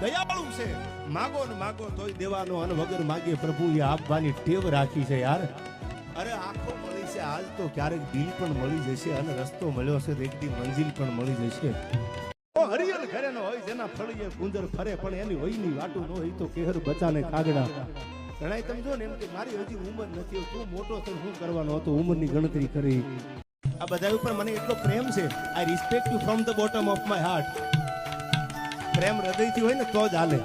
દયાળુ છે. માગો ને માગો તોય દેવાનો અને વગર માગે પ્રભુએ આપવાની ટેવ રાખી છે યાર. અરે આંખો મળી છે આજ તો ક્યારેક દિલ પણ મળી જશે અને રસ્તો મળ્યો છે તો એક દી મંજિલ પણ મળી જશે. હરિયલ ઘરે નો હોય, જેના ફળીએ ગુંદર ફરે, પણ એની વયની વાટું ન હોય તો કેહર બચાને કાગડા ઘણાય તમે જો ને એમ કે મારી હજી ઉંમર નથી, તું મોટો તો શું કરવાનો હતો? ઉંમરની ગણતરી કરી. આ બધા ઉપર મને એટલો પ્રેમ છે. I respect you from the bottom of my heart પ્રેમ હૃદયથી હોય ને તો જ હાલે.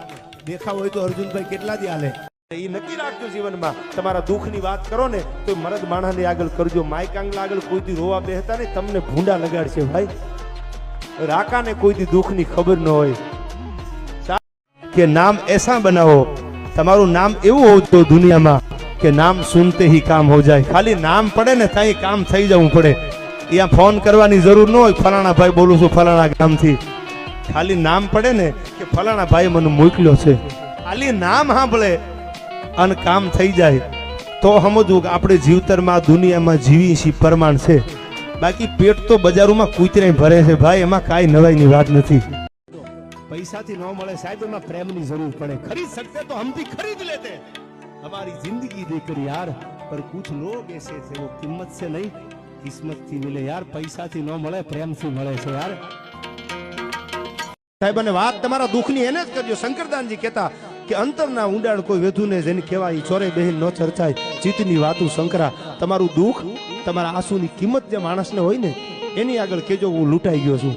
દેખાવ હોય તો અર્જુનભાઈ કેટલા દી હાલે. એ નક્કી રાખજો જીવનમાં. તમારા દુઃખની વાત કરો ને, તો મરદ માણસને આગળ કરજો. માઇક આગળ કોઈ દી રોવા બેહતા ને તમને ભૂંડા લગાડશે ભાઈ. રાકાને કોઈ દી દુઃખની ખબર ન હોય. કે નામ એસા બનાવો. તમારું નામ એવું હોવું જોઈએ દુનિયામાં કે નામ સુનતે હી કામ હો જાય. ખાલી નામ પડે ને ત્યાં કામ થઈ જવું પડે. ત્યાં ફોન કરવાની જરૂર ન હોય. ફલાણા ભાઈ બોલું છું, ફલાણા ગામથી. ખાલી નામ પડે ને કે ફલાણા ભાઈ મને મોકલ્યો છે ખાલી નામ સાંભળે અને કામ થઈ જાય તો સમજવું કે આપણે જીવતરમાં દુનિયામાં જીવી છીએ પ્રમાણ છે બાકી પેટ તો બજારોમાં કૂતરે ભરે છે ભાઈ એમાં કાંઈ નવાઈની વાત નથી પૈસાથી ન મળે સાહેબ એમાં પ્રેમની જરૂર પડે ખરીદ सकते तो हम भी खरीद लेते हमारी जिंदगी देकर यार पर कुछ लोग ऐसे थे वो किस्मत से नहीं किस्मत થી मिले यार પૈસાથી ન મળે પ્રેમથી મળે છે યાર સાહેબ, અને વાત તમારા દુઃખની એને જ કરજો. શંકરદાનજી કહેતા કે અંતરના ઊંડાણ કોઈ વેધુને જેને કહેવાય ચોરે બહેન ન ચર્ચાય. જીતની વાતું શંકરા, તમારું દુઃખ તમારા આંસુની કિંમત જે માણસને હોય ને, એની આગળ કેજો હું લૂંટાઈ ગયો છું.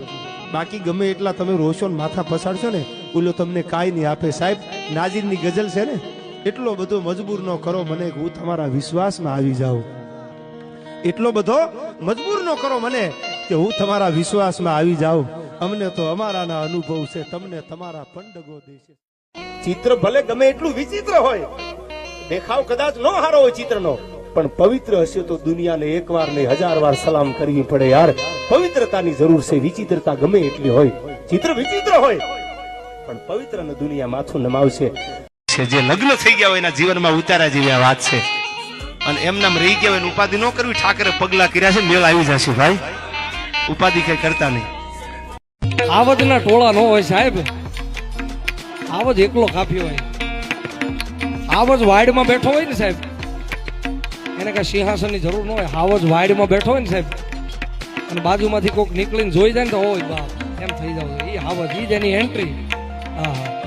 બાકી ગમે એટલા તમે રોશો ને માથા પસાડશો ને ઓલો તમને કાંઈ નહીં આપે. સાહેબ, નાજીરની ગઝલ છે ને, એટલો બધો મજબૂર ન કરો મને હું તમારા વિશ્વાસમાં આવી જાઉં. એટલો બધો મજબૂર ન કરો મને કે હું તમારા વિશ્વાસમાં આવી જાઉં. અમને તો અમારાના અનુભવ છે તમને તમારા પંડગો દેશે. ચિત્ર ભલે ગમે એટલું વિચિત્ર હોય દેખાવ કદાચ ન હારો હોય ચિત્રનો પણ પવિત્ર હશે તો દુનિયાને એક વાર નહીં હજાર વાર સલામ કરવી પડે યાર. પવિત્રતાની જરૂર છે વિચિત્રતા ગમે એટલી હોય. ચિત્ર વિચિત્ર હોય પણ પવિત્ર દુનિયા માથું નમાવશે. છે જે લગ્ન થઈ ગયા હોય એના જીવનમાં ઉતારા જેવી આ વાત છે. અને એમનામ રહી ગયા હોય ઉપાધિ ન કરવી ઠાકરે પગલા કર્યા છે મેળ આવી જશે ભાઈ. ઉપાધિ કઈ કરતા નહીં. આવજના ટોળા ન હોય સાહેબ. આવજ એકલો કાપ્યો હોય. આવજ વાડમાં બેઠો હોય ને સાહેબ. એને કઈ સિંહાસનની જરૂર ન હોય. આવજ વાડમાં બેઠો હોય ને સાહેબ. અને બાજુમાંથી કોઈક નીકળીને જોઈ જાય ને તો હોય બાપ એમ થઈ જાવ એ આવજ એ જ એની એન્ટ્રી હા હા.